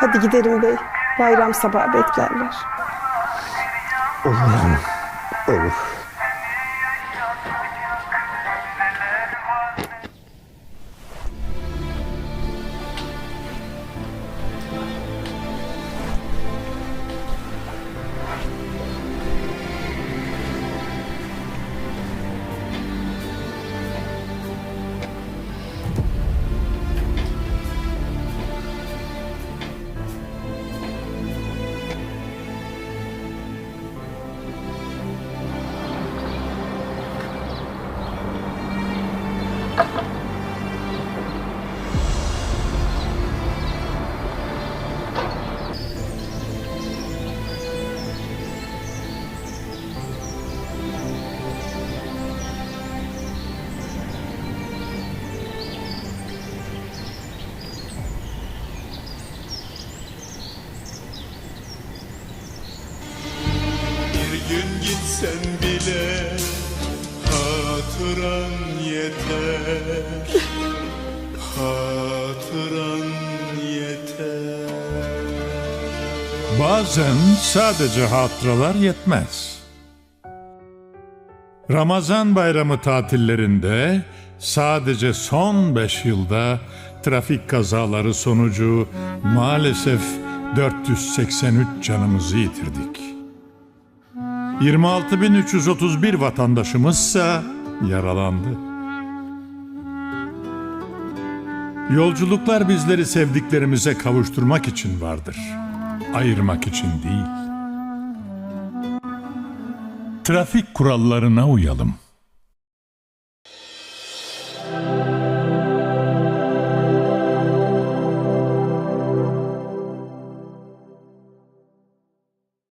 Hadi gidelim bey. Bayram sabahı beklerler. Olur. Olur. Gitsen bile hatıran yeter Hatıran yeter Bazen sadece hatıralar yetmez. Ramazan bayramı tatillerinde sadece son beş yılda trafik kazaları sonucu maalesef 483 canımızı yitirdik. 26.331 vatandaşımızsa yaralandı. Yolculuklar bizleri sevdiklerimize kavuşturmak için vardır. Ayırmak için değil. Trafik kurallarına uyalım.